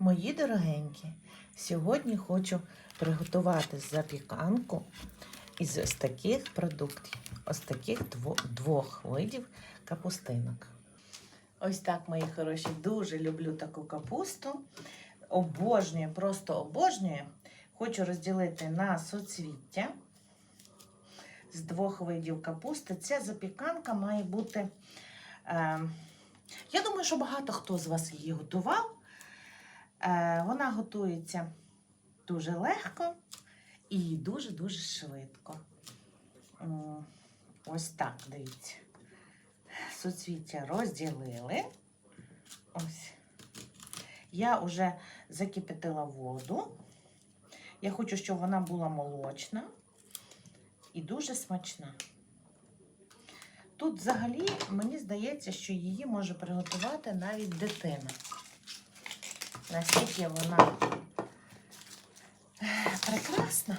Мої дорогенькі, сьогодні хочу приготувати запіканку із ось таких продуктів, ось таких двох видів капустинок. Ось так, мої хороші, дуже люблю таку капусту. Обожнюю, просто обожнюю. Хочу розділити на соцвіття з двох видів капусти. Ця запіканка має бути. Е, я думаю, що багато хто з вас її готував. Е, вона готується дуже легко і дуже-дуже швидко. Ось так, дивіться. Суцвіття розділили. Ось. Я вже закипятила воду. Я хочу, щоб вона була молочна і дуже смачна. Тут взагалі мені здається, що її може приготувати навіть дитина. Наскільки вона прекрасна.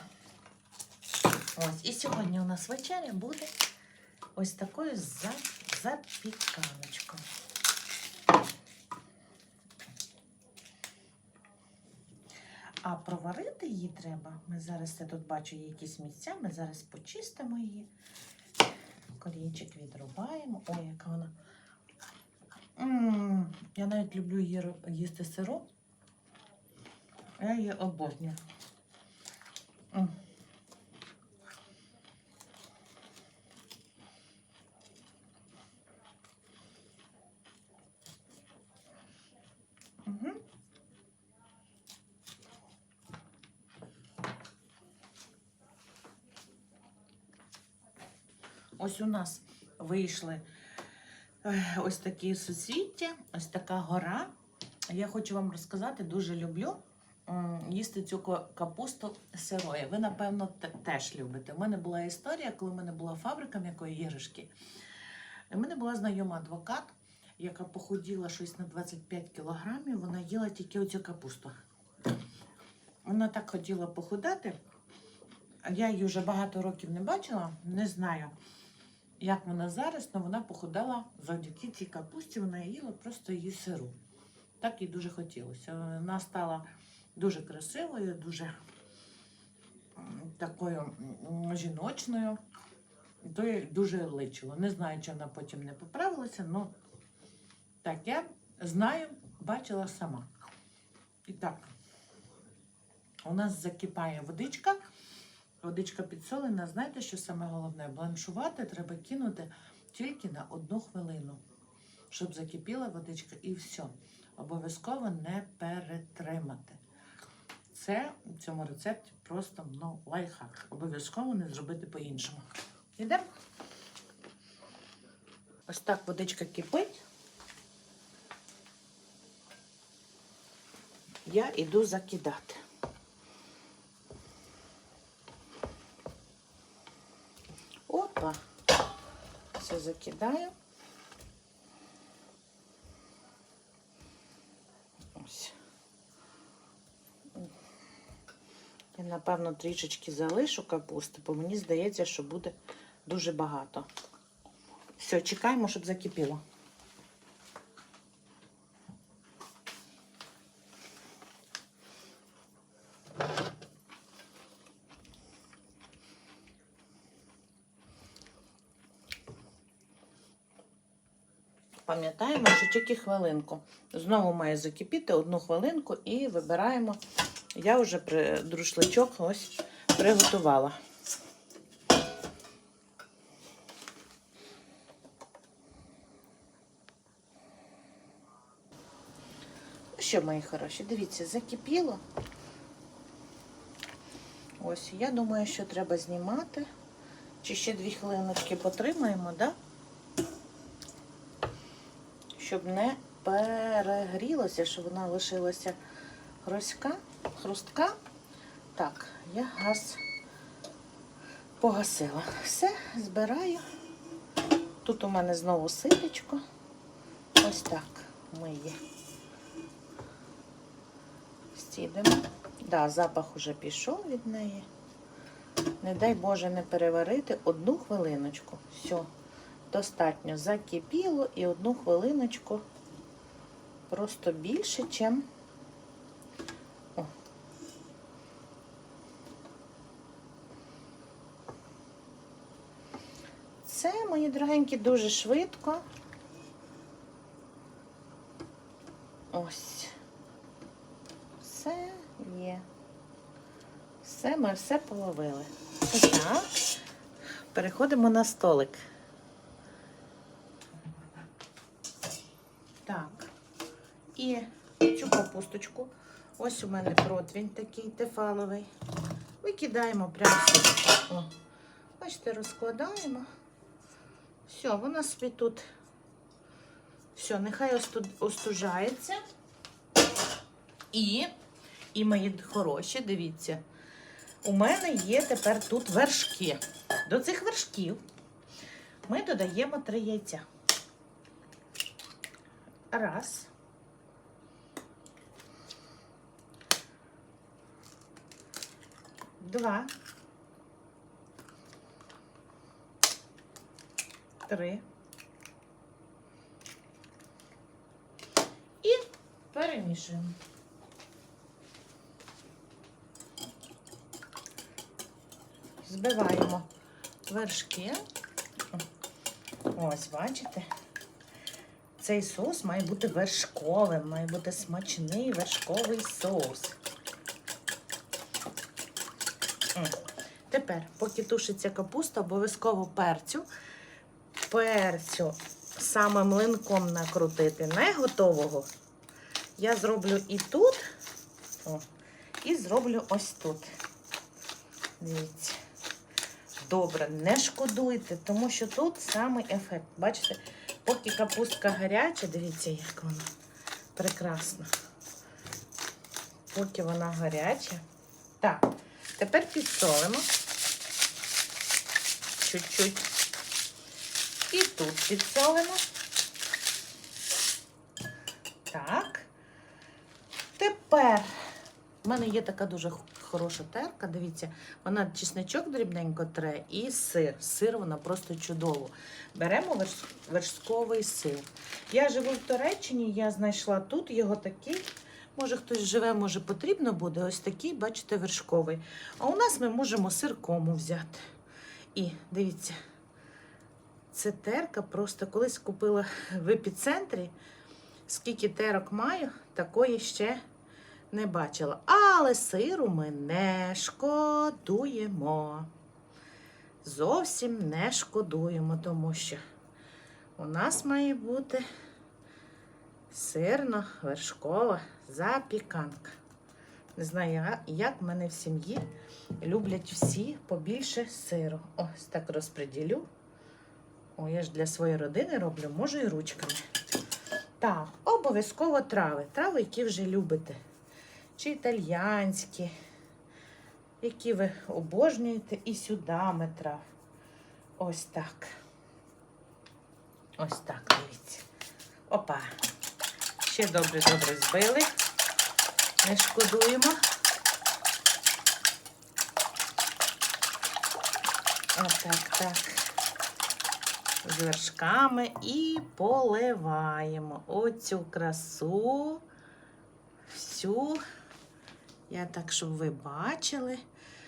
Ось, і сьогодні у нас вечеря буде ось такою за- запіканочкою. А проварити її треба. Ми зараз я тут бачу якісь місця, ми зараз почистимо її. Корінчик відрубаємо. Ой, яка вона. М, Я навіть люблю їсти сиру. Я її обожнюю. Ось у нас вийшли ось такі суцвіття, ось така гора. Я хочу вам розказати, дуже люблю їсти цю капусту сирою. Ви, напевно, теж любите. У мене була історія, коли в мене була фабрика м'якої іграшки. У мене була знайома адвокат, яка похуділа щось на 25 кілограмів. Вона їла тільки оцю капусту. Вона так хотіла похудати. Я її вже багато років не бачила, не знаю, як вона зараз, але вона похудала завдяки цій капусті, вона їла просто її сиру. Так їй дуже хотілося. Вона стала дуже красивою, дуже такою жіночною. І То їй дуже личило. Не знаю, чи вона потім не поправилася, але так, я знаю, бачила сама. І так, у нас закипає водичка. Водичка підсолена. Знаєте, що саме головне? Бланшувати треба кинути тільки на одну хвилину, щоб закипіла водичка і все. Обов'язково не перетримати. Це в цьому рецепті просто ну, лайфхак. Обов'язково не зробити по-іншому. Ідемо? Ось так водичка кипить. Я йду закидати. Опа. Все закидаю. Ось. Я, напевно, трішечки залишу капусти, бо мені здається, що буде дуже багато. Все, чекаємо, щоб закипіло. Пам'ятаємо, що тільки хвилинку. Знову має закипіти одну хвилинку і вибираємо. Я вже друшличок ось приготувала. Ну що, мої хороші, дивіться, закипіло. Ось, я думаю, що треба знімати. Чи ще дві хвилиночки потримаємо. Да? щоб не перегрілося, щоб вона лишилася хрустка. Хрустка. Так, я газ погасила. Все, збираю. Тут у мене знову ситечко. Ось так ми її стідемо. Да, запах уже пішов від неї. Не дай Боже не переварити одну хвилиночку. Все. Достатньо закипіло і одну хвилиночку просто більше, чим мої дорогенькі, дуже швидко. Ось. Все є. Все, ми все половили. Так. Переходимо на столик. Так. І цю капусточку. Ось у мене противень такий тефаловий. Викидаємо прямо сюди. Бачите, розкладаємо. Все, вона собі тут. Все, нехай остужається. І, і мої хороші, дивіться, у мене є тепер тут вершки. До цих вершків ми додаємо три яйця. Раз. Два. Три. І перемішуємо. Збиваємо вершки. Ось, бачите? Цей соус має бути вершковим, має бути смачний вершковий соус. Тепер, поки тушиться капуста, обов'язково перцю. Перцю саме млинком накрутити, не готового. Я зроблю і тут, о, і зроблю ось тут. Дивіться. Добре, не шкодуйте, тому що тут самий ефект. Бачите, поки капустка гаряча, дивіться, як вона прекрасна. Поки вона гаряча. Так, тепер підсолимо. Чуть-чуть. І тут підсолимо. Так. Тепер в мене є така дуже хороша терка. Дивіться, вона чесничок дрібненько тре і сир. Сир вона просто чудово. Беремо верш- вершковий сир. Я живу в Туреччині, я знайшла тут його такий. Може, хтось живе, може потрібно буде. Ось такий, бачите, вершковий. А у нас ми можемо сиркому взяти. І дивіться, це терка просто колись купила в епіцентрі. Скільки терок маю, такої ще не бачила. Але сиру ми не шкодуємо. Зовсім не шкодуємо, тому що у нас має бути сирно-вершкова запіканка. Не знаю, як в мене в сім'ї люблять всі побільше сиру. Ось так розподілю. О, я ж для своєї родини роблю, можу і ручками. Так, обов'язково трави. Трави, які вже любите. Чи італьянські, які ви обожнюєте, і сюди ми трав. Ось так. Ось так, дивіться. Опа. Ще добре-добре збили. Не шкодуємо. Отак, так. З вершками і поливаємо оцю красу. Всю. Я так, щоб ви бачили,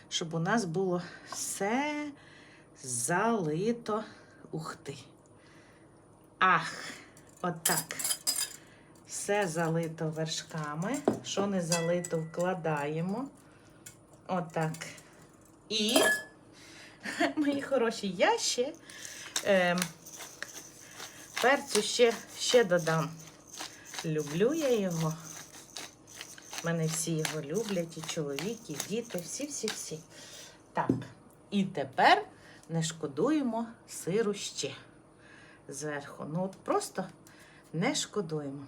щоб у нас було все залито. Ух ти. Ах, отак. Все залито вершками. Що не залито, вкладаємо. Отак. І, мої хороші, я ще е, перцю ще, ще додам. Люблю я його. Мене всі його люблять, і чоловік, і діти, всі-всі-всі. Так, і тепер не шкодуємо сиру ще зверху. Ну, от просто не шкодуємо.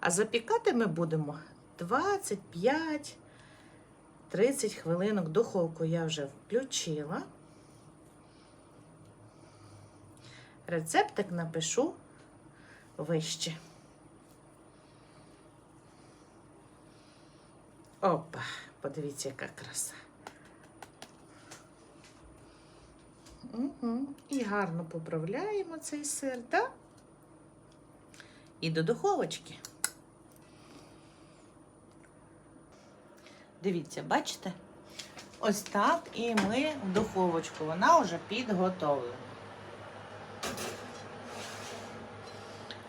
А запікати ми будемо 25-30 хвилинок. Духовку я вже включила. Рецептик напишу вище. Опа, подивіться, яка краса. Угу. І гарно поправляємо цей сир, так? І до духовочки. Дивіться, бачите? Ось так і ми в духовочку. Вона вже підготовлена.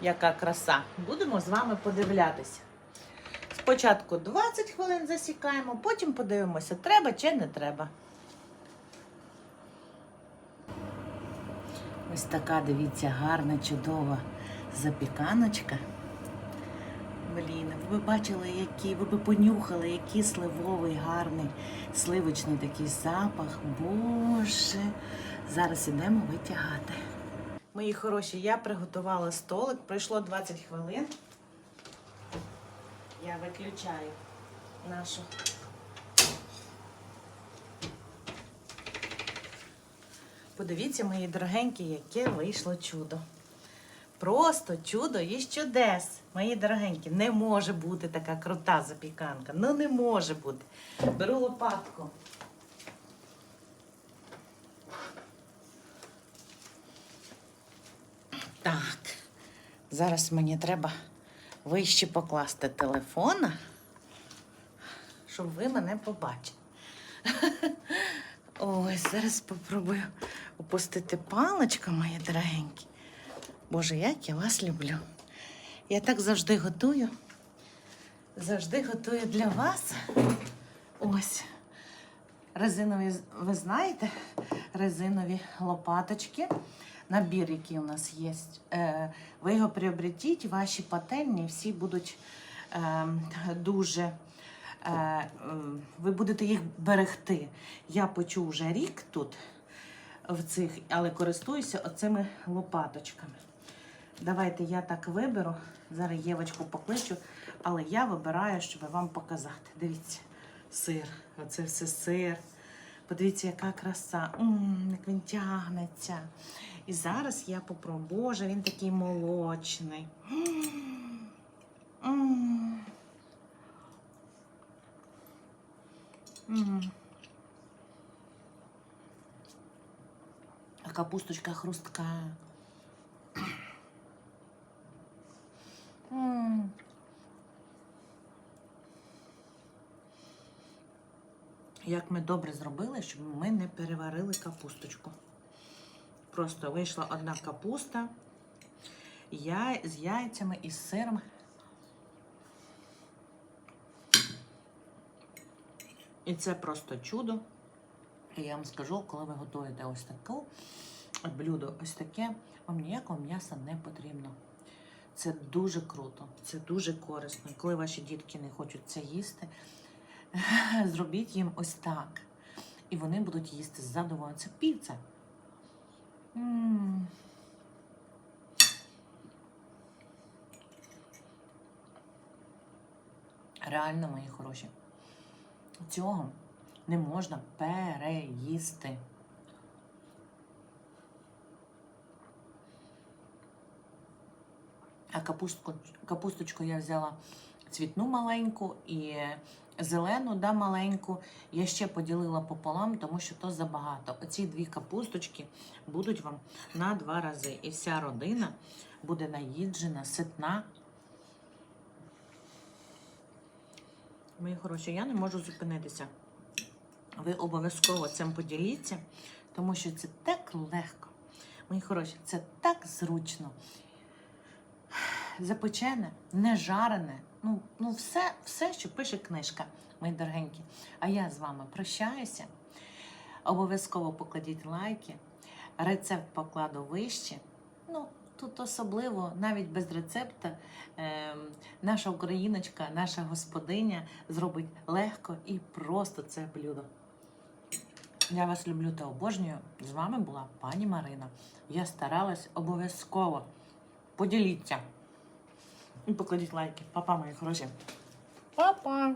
Яка краса. Будемо з вами подивлятися. Спочатку 20 хвилин засікаємо, потім подивимося, треба чи не треба. Ось така, дивіться, гарна, чудова запіканочка. Блін, ви б бачили, які, ви б понюхали, який сливовий, гарний, сливочний такий запах. Боже. Зараз ідемо витягати. Мої хороші, я приготувала столик, пройшло 20 хвилин. Я виключаю нашу. Подивіться, мої дорогенькі, яке вийшло чудо. Просто чудо і чудес. Мої дорогенькі, не може бути така крута запіканка. Ну не може бути. Беру лопатку. Так. Зараз мені треба вище покласти телефона, щоб ви мене побачили. Ось, зараз спробую опустити паличку, мої дорогенькі. Боже, як я вас люблю. Я так завжди готую. Завжди готую для вас. Ось. Резинові, ви знаєте, резинові лопаточки. Набір, який у нас є. Е, ви його приобретіть, ваші пательні всі будуть е, дуже. е, Ви будете їх берегти. Я почув вже рік тут в цих, але користуюся оцими лопаточками. Давайте я так виберу. Зараз Євочку покличу, але я вибираю, щоб вам показати. Дивіться, сир. Оце все сир. Подивіться, яка краса. М, як він тягнеться. І зараз я попробую. Боже, він такий молочний. М. М. М. А капусточка хрустка. М. Як ми добре зробили, щоб ми не переварили капусточку. Просто вийшла одна капуста я, з яйцями і з сиром. І це просто чудо. І я вам скажу, коли ви готуєте ось таке блюдо, ось таке, вам ніякого м'яса не потрібно. Це дуже круто, це дуже корисно. Коли ваші дітки не хочуть це їсти, зробіть їм ось так. І вони будуть їсти з задоволенням. Це піца. Реально, мої хороші, цього не можна переїсти. А капустку, капусточку я взяла цвітну маленьку і зелену, да, маленьку. Я ще поділила пополам, тому що то забагато. Оці дві капусточки будуть вам на два рази. І вся родина буде наїджена, ситна. Мої хороші, я не можу зупинитися. Ви обов'язково цим поділіться, тому що це так легко. Мої хороші, це так зручно. Запечене, не жарене. Ну, ну все, все, що пише книжка, мої дорогенькі. А я з вами прощаюся. Обов'язково покладіть лайки. Рецепт покладу вище. Ну, тут особливо, навіть без рецепта, е, наша україночка, наша господиня зробить легко і просто це блюдо. Я вас люблю та обожнюю. З вами була пані Марина. Я старалась обов'язково. Поділіться. І покладіть лайки. Папа, мої хороші. Папа.